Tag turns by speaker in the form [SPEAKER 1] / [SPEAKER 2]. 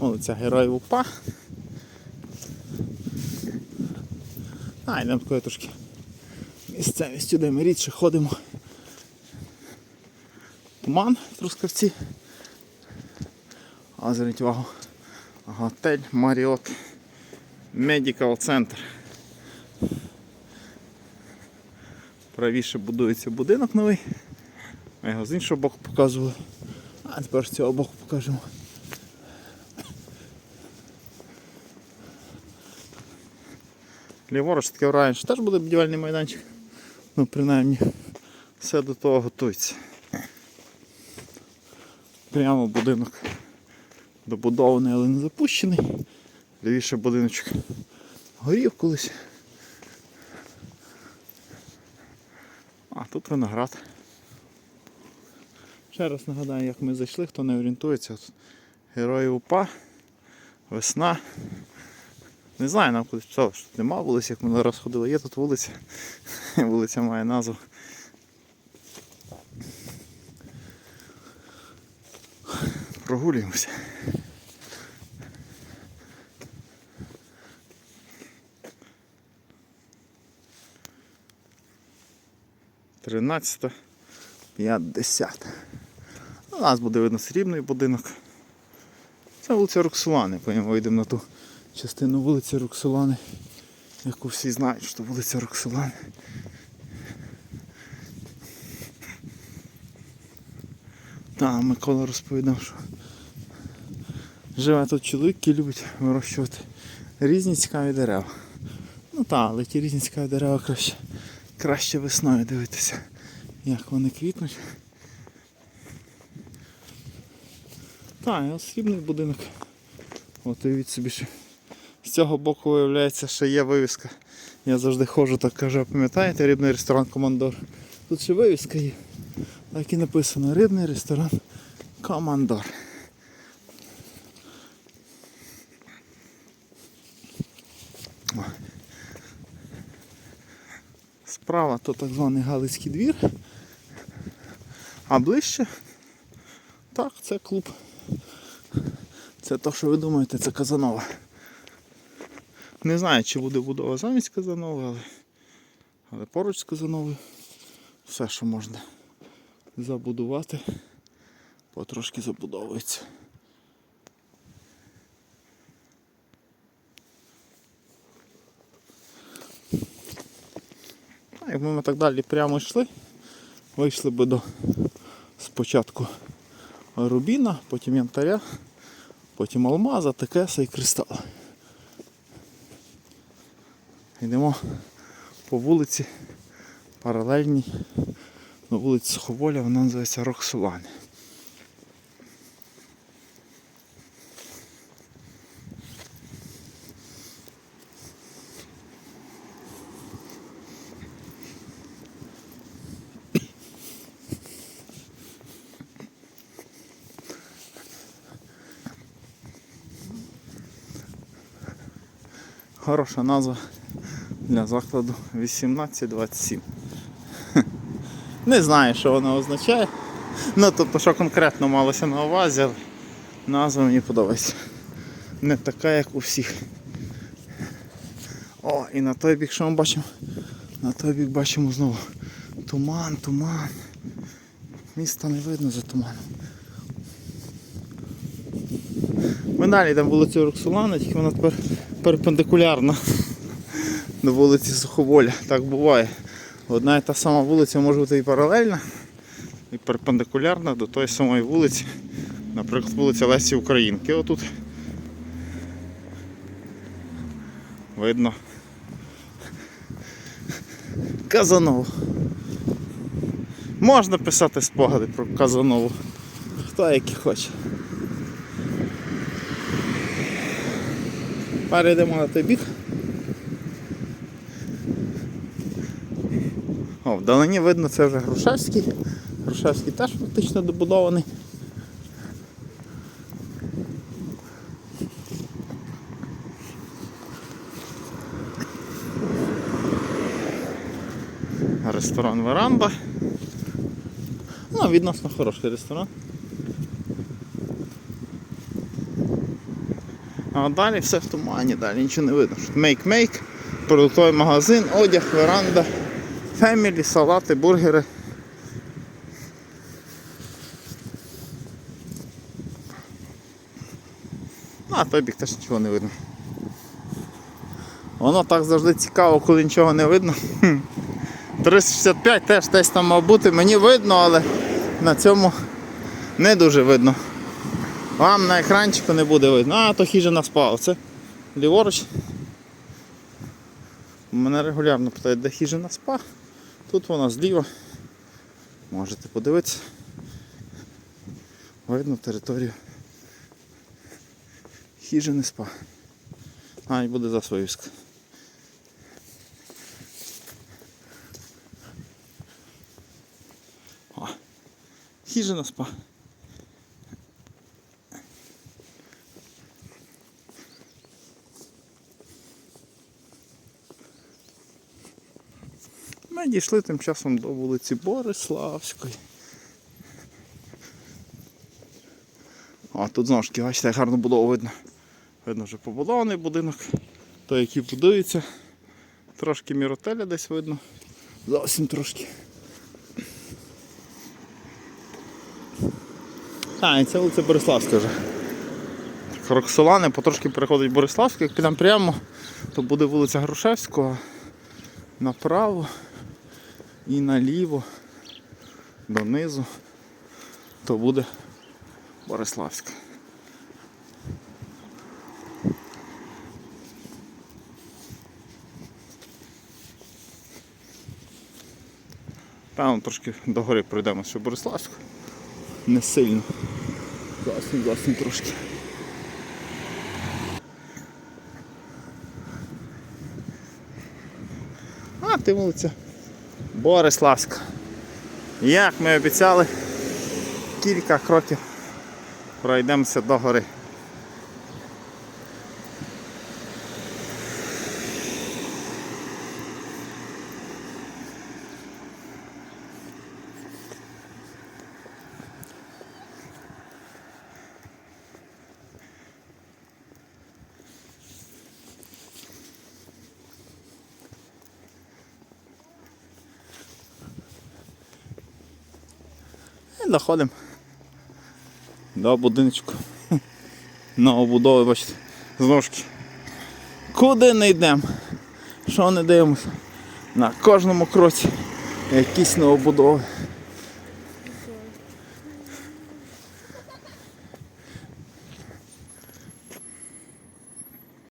[SPEAKER 1] Вулиця Героїв УПА. А, йдемо такою трошки місцевістю, де ми рідше ходимо. Туман в Трускавці. А зверніть увагу. Готель Маріот Медикал Центр. Правіше будується будинок новий. Ми його з іншого боку показували. А тепер з цього боку покажемо. Ліворуч таке що теж буде будівельний майданчик. Ну, принаймні, все до того готується. Прямо будинок добудований, але не запущений. Лівіше будиночок горів колись. А тут виноград. Ще раз нагадаю, як ми зайшли, хто не орієнтується. От Герої УПА, весна. Не знаю, нам колись писали, що тут нема вулиць, як ми раз ходили. Є тут вулиця. Вулиця має назву. Прогулюємося. Тринадцята п'ятдесят. У нас буде видно срібний будинок. Це вулиця Роксолани, потім вийдемо на ту частину вулиці Роксолани, яку всі знають, що вулиця Роксолани. Та, Микола розповідав, що живе тут чоловік, який любить вирощувати різні цікаві дерева. Ну так, але ті різні цікаві дерева краще, краще весною дивитися, як вони квітнуть. Так, і ось будинок. От уявіть собі, що з цього боку виявляється, що є вивіска. Я завжди ходжу, так кажу, пам'ятаєте, рибний ресторан Командор. Тут ще вивіска є. Так і написано рибний ресторан Командор. Справа то так званий Галицький двір. А ближче так, це клуб. Це то, що ви думаєте, це Казанова. Не знаю, чи буде будова замість Казанови, але, але поруч з Казановою все, що можна забудувати, потрошки забудовується. А якби ми так далі прямо йшли, вийшли би до спочатку рубіна, потім янтаря, потім алмаза, текеса і кристала. Йдемо по вулиці паралельній на вулиці Суховоля, вона називається Роксолани. Хороша назва для закладу 1827. Не знаю, що воно означає. Ну тобто, що конкретно малося на увазі, але назва мені подобається. Не така, як у всіх. О, і на той бік, що ми бачимо, на той бік бачимо знову туман, туман. Міста не видно за туманом. Ми далі йдемо вулицю Роксолана, тільки вона тепер перпендикулярна до вулиці Суховоля. Так буває. Одна і та сама вулиця може бути і паралельна, і перпендикулярна до тої самої вулиці. Наприклад, вулиця Лесі Українки. Отут видно Казанову. Можна писати спогади про Казанову. Хто який хоче. Перейдемо на той бік. Вдалині видно, це вже Грушевський. Грушевський теж фактично добудований. Ресторан Веранда. Ну, відносно хороший ресторан. А далі все в тумані, далі нічого не видно. Мейк-мейк, продуктовий магазин, одяг, веранда, фемілі, салати, бургери. Ну, А той бік теж нічого не видно. Воно так завжди цікаво, коли нічого не видно. 365 теж десь там мав бути, мені видно, але на цьому не дуже видно. Вам на екранчику не буде видно. А, то хижина спа. Оце ліворуч. Мене регулярно питають, де хижина спа. Тут вона зліва. Можете подивитися. Видно територію. Хижини спа. А, і буде Засвоївська. Хіжа не спа. Ми дійшли тим часом до вулиці Бориславської. А тут знову ж таки, бачите, як гарно було видно. Видно вже побудований будинок, той, який будується. Трошки міротеля десь видно. Зовсім трошки. А, і це вулиця Бориславська вже. Роксолани потрошки переходить Бориславська, як підемо прямо, то буде вулиця Грушевського направо і наліво донизу, то буде Бориславська. Там трошки догори пройдемо ще Бориславську. Не сильно. Зовсім, зовсім трошки. А, ти вулиця Бориславська. Як ми обіцяли, кілька кроків пройдемося до гори. Доходимо до будиночку. Новобудови, бачите. Знову ж. Куди не йдемо? Що не дивимося? На кожному кроці якісь новобудови.